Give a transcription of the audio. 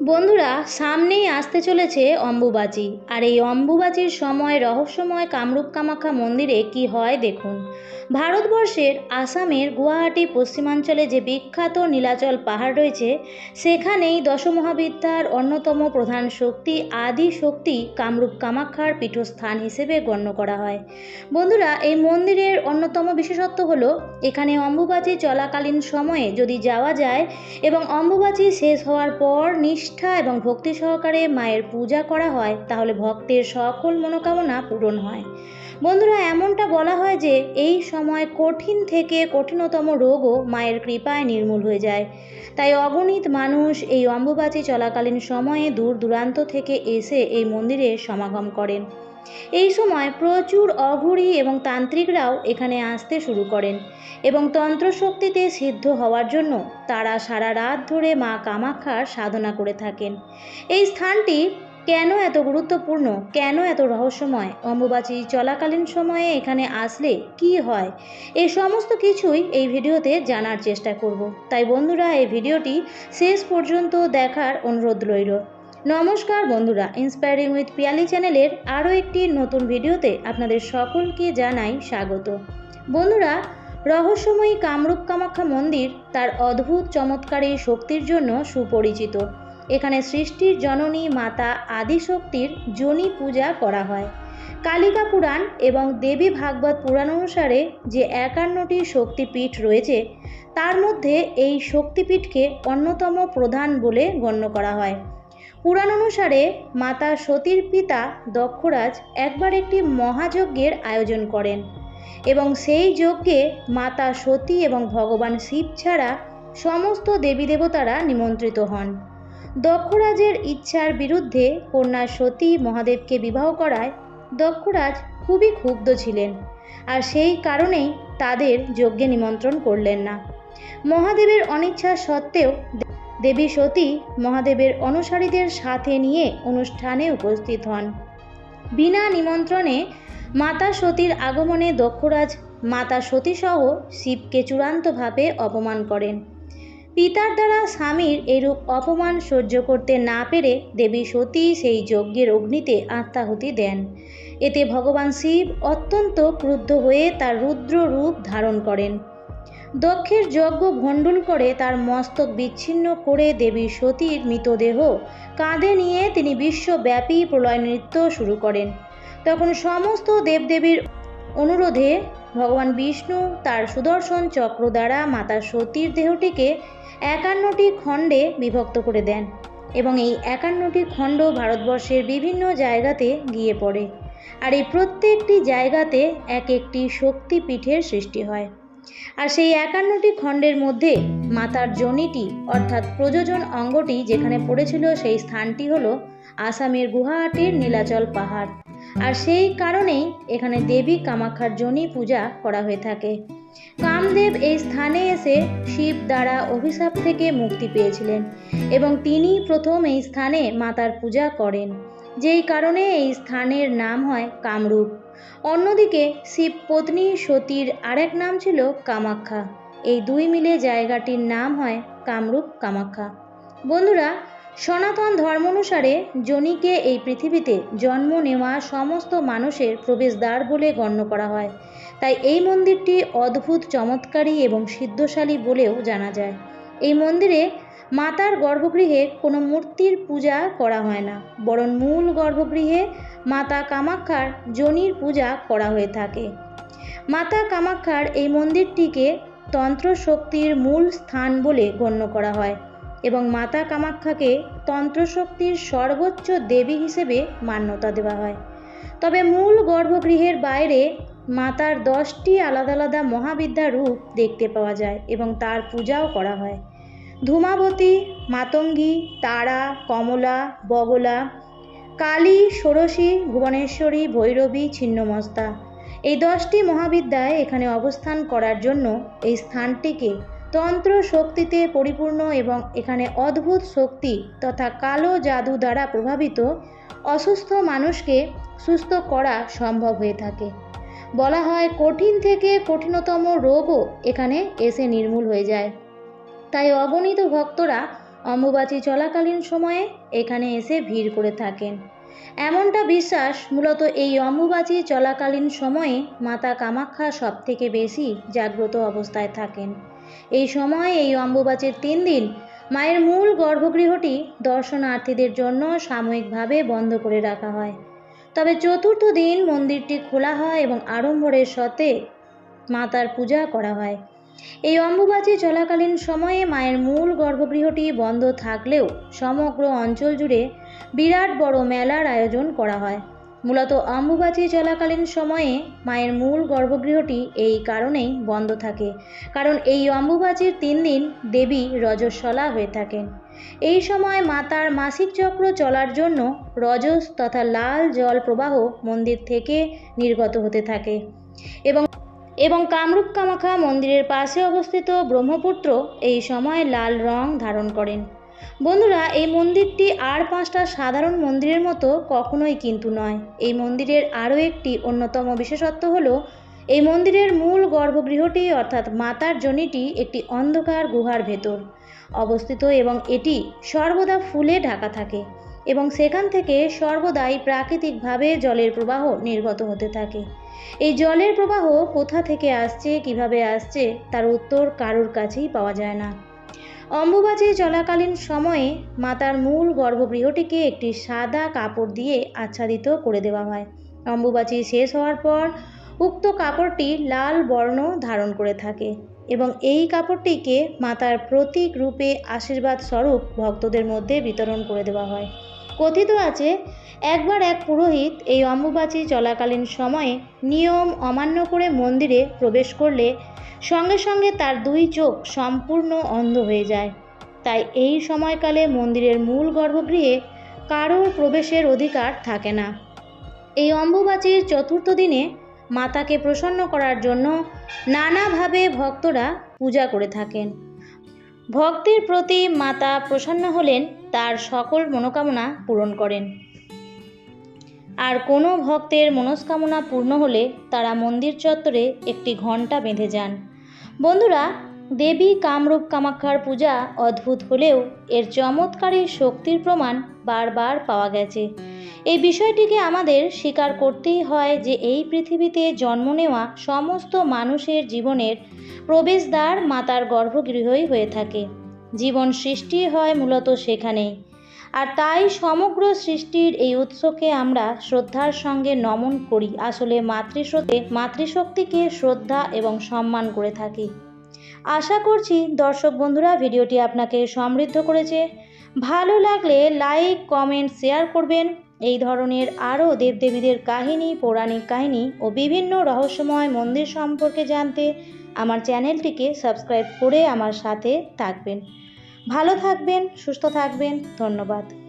বন্ধুরা, সামনেই আসতে চলেছে অম্বুবাচী। আর এই অম্বুবাচীর সময়, রহস্যময় কামরূপ কামাখ্যা মন্দিরে কি হয় দেখুন। ভারতবর্ষের আসামের গুয়াহাটি পশ্চিমাঞ্চলে যে বিখ্যাত নীলাচল পাহাড় রয়েছে, সেখানেই দশমহাবিদ্যার অন্যতম প্রধান শক্তি, আদি শক্তি কামরূপ কামাখ্যার পীঠস্থান হিসেবে গণ্য করা হয়। বন্ধুরা, এই মন্দিরের অন্যতম বিশেষত্ব হলো, এখানে অম্বুবাচী চলাকালীন সময়ে যদি যাওয়া যায় এবং অম্বুবাচী শেষ হওয়ার পর নিষ্ঠা এবং ভক্তি সহকারে মায়ের পূজা করা হয়, তাহলে ভক্তের সকল মনোকামনা পূরণ হয়। বন্ধুরা, এমনটা বলা হয় যে, এই সময় কঠিন থেকে কঠিনতম রোগও মায়ের কৃপায় নির্মূল হয়ে যায়। তাই অগণিত মানুষ এই অম্বুবাচী চলাকালীন সময়ে দূর দূরান্ত থেকে এসে এই মন্দিরে সমাগম করেন। এই সময় প্রচুর অঘুরি এবং তান্ত্রিকরাও এখানে আসতে শুরু করেন এবং তন্ত্রশক্তিতে সিদ্ধ হওয়ার জন্য তারা সারা রাত ধরে মা কামাখ্যার সাধনা করে থাকেন। এই স্থানটি কেন এত গুরুত্বপূর্ণ, কেন এত রহস্যময়, অম্বুবাচী চলাকালীন সময়ে এখানে আসলে কি হয় এই সমস্ত কিছুই এই ভিডিওতে জানার চেষ্টা করব। তাই বন্ধুরা, এই ভিডিওটি শেষ পর্যন্ত দেখার অনুরোধ রইল। নমস্কার বন্ধুরা ইন্সপায়ারিং উইথ পিয়ালি চ্যানেলের আরও একটি নতুন ভিডিওতে আপনাদের সকলকে জানাই স্বাগত। বন্ধুরা, রহস্যময়ী কামরূপ কামাখ্যা মন্দির তার অদ্ভুত চমৎকারী শক্তির জন্য সুপরিচিত। এখানে সৃষ্টির জননী মাতা আদিশক্তির যোনি পূজা করা হয়। কালিকা পুরাণ এবং দেবী ভাগবত পুরাণ অনুসারে যে একান্নটি শক্তিপীঠ রয়েছে, তার মধ্যে এই শক্তিপীঠকে অন্যতম প্রধান বলে গণ্য করা হয়। পুরাণ অনুসারে মাতা সতীর পিতা দক্ষরাজ একবার একটি মহাযজ্ঞের আয়োজন করেন এবং সেই যজ্ঞে মাতা সতী এবং ভগবান শিব ছাড়া সমস্ত দেবী দেবতারা নিমন্ত্রিত হন। দক্ষরাজের ইচ্ছার বিরুদ্ধে কন্যা সতী মহাদেবকে বিবাহ করায় দক্ষরাজ খুবই ক্ষুব্ধ ছিলেন আর সেই কারণেই তাদের যজ্ঞে নিমন্ত্রণ করলেন না। মহাদেবের অনিচ্ছা সত্ত্বেও দেবী সতী মহাদেবের অনুসারীদের সাথে নিয়ে অনুষ্ঠানে উপস্থিত হন। বিনা নিমন্ত্রণে মাতা সতীর আগমনে দক্ষরাজ মাতা সতীসহ শিবকে চূড়ান্তভাবে অপমান করেন। পিতার দ্বারা স্বামীর এরূপ অপমান সহ্য করতে না পেরে দেবী সতী সেই যজ্ঞের অগ্নিতে আত্মাহুতি দেন। এতে ভগবান শিব অত্যন্ত ক্রুদ্ধ হয়ে তার রুদ্র রূপ ধারণ করেন। দক্ষের যজ্ঞ ভণ্ডুল করে তার মস্তক বিচ্ছিন্ন করে দেবী সতীর মৃতদেহ কাঁধে নিয়ে তিনি বিশ্বব্যাপী প্রলয় নৃত্য শুরু করেন। তখন সমস্ত দেবদেবীর অনুরোধে ভগবান বিষ্ণু তার সুদর্শন চক্র দ্বারা মাতা সতীর দেহটিকে একান্নটি খণ্ডে বিভক্ত করে দেন এবং এই একান্নটি খণ্ড ভারতবর্ষের বিভিন্ন জায়গাতে গিয়ে পড়ে। আর এই প্রত্যেকটি জায়গাতে এক একটি শক্তিপীঠের সৃষ্টি হয়। আর সেই একান্নটি খণ্ডের মধ্যে মাতার জনিটি, অর্থাৎ প্রযোজন অঙ্গটি যেখানে পড়েছিল সেই স্থানটি হল আসামের গুয়াহাটির নীলাচল পাহাড়। আর সেই কারণেই এখানে দেবী কামাখ্যার জনি পূজা করা হয়ে থাকে। কামদেব এই স্থানে এসে শিব দ্বারা অভিশাপ থেকে মুক্তি পেয়েছিলেন এবং তিনি প্রথম এই স্থানে মাতার পূজা করেন। যেই কারণে এই স্থানের নাম হয় কামরূপ। অন্যদিকে শিব পত্নী সতীর আরেক নাম ছিল কামাখ্যা। এই দুই মিলে জায়গাটির নাম হয় কামরূপ কামাখ্যা। বন্ধুরা, সনাতন ধর্ম অনুসারে জনিকে এই পৃথিবীতে জন্ম নেওয়া সমস্ত মানুষের প্রবেশদ্বার বলে গণ্য করা হয়। তাই এই মন্দিরটি অদ্ভুত চমৎকারী এবং সিদ্ধশালী বলেও জানা যায়। এই মন্দিরে মাতার গর্ভগৃহে কোনো মূর্তির পূজা করা হয় না, বরং মূল গর্ভগৃহে মাতা কামাখ্যার জনির পূজা করা হয়ে থাকে। মাতা কামাখ্যার এই মন্দিরটিকে তন্ত্র শক্তির মূল স্থান বলে গণ্য করা হয় এবং মাতা কামাখ্যাকে তন্ত্রশক্তির সর্বোচ্চ দেবী হিসেবে মান্যতা দেওয়া হয়। তবে মূল গর্ভগৃহের বাইরে মাতার দশটি আলাদা আলাদা মহাবিদ্যা রূপ দেখতে পাওয়া যায় এবং তার পূজাও করা হয়। ধূমাবতী, মাতঙ্গী, তারা, কমলা, বগলা কালী, ষোড়শী, ভুবনেশ্বরী, ভৈরবী, ছিন্নমস্তা। এই দশটি মহাবিদ্যায় এখানে অবস্থান করার জন্য এই স্থানটিকে তন্ত্র শক্তিতে পরিপূর্ণ এবং এখানে অদ্ভুত শক্তি তথা কালো জাদু দ্বারা প্রভাবিত অসুস্থ মানুষকে সুস্থ করা সম্ভব হয়ে থাকে। বলা হয় কঠিন থেকে কঠিনতম রোগও এখানে এসে নির্মূল হয়ে যায়। তাই অগণিত ভক্তরা অম্বুবাচী চলাকালীন সময়ে এখানে এসে ভিড় করে থাকেন। এমনটা বিশ্বাস মূলত এই অম্বুবাচী চলাকালীন সময়ে মাতা কামাখ্যা সব থেকে বেশি জাগ্রত অবস্থায় থাকেন। এই সময় এই অম্বুবাচীর তিন দিন মায়ের মূল গর্ভগৃহটি দর্শনার্থীদের জন্য সাময়িকভাবে বন্ধ করে রাখা হয়। তবে চতুর্থ দিন মন্দিরটি খোলা হয় এবং আড়ম্বরের সাথে মাতার পূজা করা হয়। এই অম্বুবাচী চলাকালীন সময়ে মায়ের মূল গর্ভগৃহটি বন্ধ থাকলেও সমগ্র অঞ্চল জুড়ে বিরাট বড় মেলার আয়োজন করা হয়। মূলত অম্বুবাচী চলাকালীন সময়ে মায়ের মূল গর্ভগৃহটি এই কারণেই বন্ধ থাকে, কারণ এই অম্বুবাচীর তিন দিন দেবী রজস্বলা হয়ে থাকেন। এই সময় মাতার মাসিক চক্র চলার জন্য রজস তথা লাল জল প্রবাহ মন্দির থেকে নির্গত হতে থাকে এবং এবং কামরূপ কামাখ্যা মন্দিরের পাশে অবস্থিত ব্রহ্মপুত্র এই সময় লাল রং ধারণ করেন। বন্ধুরা, এই মন্দিরটি আর পাঁচটা সাধারণ মন্দিরের মতো কখনোই কিন্তু নয়। এই মন্দিরের আরও একটি অন্যতম বিশেষত্ব হল, এই মন্দিরের মূল গর্ভগৃহটি অর্থাৎ মাতার জনিটি একটি অন্ধকার গুহার ভেতর অবস্থিত এবং এটি সর্বদা ফুলে ঢাকা থাকে। এবং সেখান থেকে সর্বদাই প্রাকৃতিকভাবে জলের প্রবাহ নির্গত হতে থাকে। এই জলের প্রবাহ কোথা থেকে আসছে, কীভাবে আসছে, তার উত্তর কারোর কাছেই পাওয়া যায় না। অম্বুবাচী চলাকালীন সময়ে মাতার মূল গর্ভগৃহটিকে একটি সাদা কাপড় দিয়ে আচ্ছাদিত করে দেওয়া হয়। অম্বুবাচী শেষ হওয়ার পর উক্ত কাপড়টি লাল বর্ণ ধারণ করে থাকে। এবং এই কাপড়টিকে মাতার প্রতীক রূপে আশীর্বাদ স্বরূপ ভক্তদের মধ্যে বিতরণ করে দেওয়া হয়। কথিত আছে, একবার এক পুরোহিত এই অম্বুবাচী চলাকালীন সময়ে নিয়ম অমান্য করে মন্দিরে প্রবেশ করলে সঙ্গে সঙ্গে তার দুই চোখ সম্পূর্ণ অন্ধ হয়ে যায়। তাই এই সময়কালে মন্দিরের মূল গর্ভগৃহে কারোর প্রবেশের অধিকার থাকে না। এই অম্বুবাচীর চতুর্থ দিনে মাতাকে প্রসন্ন করার জন্য নানাভাবে ভক্তরা পূজা করে থাকেন। ভক্তের প্রতি মাতা প্রসন্ন হলেন, তার সকল মনোকামনা পূরণ করেন। আর কোনো ভক্তের মনস্কামনা পূর্ণ হলে তারা মন্দির চত্বরে একটি ঘণ্টা বেঁধে যান। বন্ধুরা দেবী কামরূপ কামাখ্যার পূজা অদ্ভুত হলেও এর চমৎকারী শক্তির প্রমাণ বারবার পাওয়া গেছে। এই বিষয়টিকে আমাদের স্বীকার করতেই হয় যে এই পৃথিবীতে জন্ম নেওয়া সমস্ত মানুষের জীবনের প্রবেশদ্বার মাতার গর্ভগৃহই হয়ে থাকে। জীবন সৃষ্টি হয় মূলত সেখানেই আর তাই সমগ্র সৃষ্টির এই উৎসকে আমরা শ্রদ্ধার সঙ্গে নমন করি। আসলে মাতৃশক্তি মাতৃশক্তিকে শ্রদ্ধা এবং সম্মান করে থাকি। আশা করছি দর্শক বন্ধুরা ভিডিওটি আপনাকে সমৃদ্ধ করেছে। ভালো লাগলে লাইক, কমেন্ট, শেয়ার করবেন। এই ধরনের আরও দেবদেবীদের কাহিনী, পৌরাণিক কাহিনী ও বিভিন্ন রহস্যময় মন্দির সম্পর্কে জানতে আমার চ্যানেলটিকে সাবস্ক্রাইব করে আমার সাথে থাকবেন। ভালো থাকবেন, সুস্থ থাকবেন। ধন্যবাদ।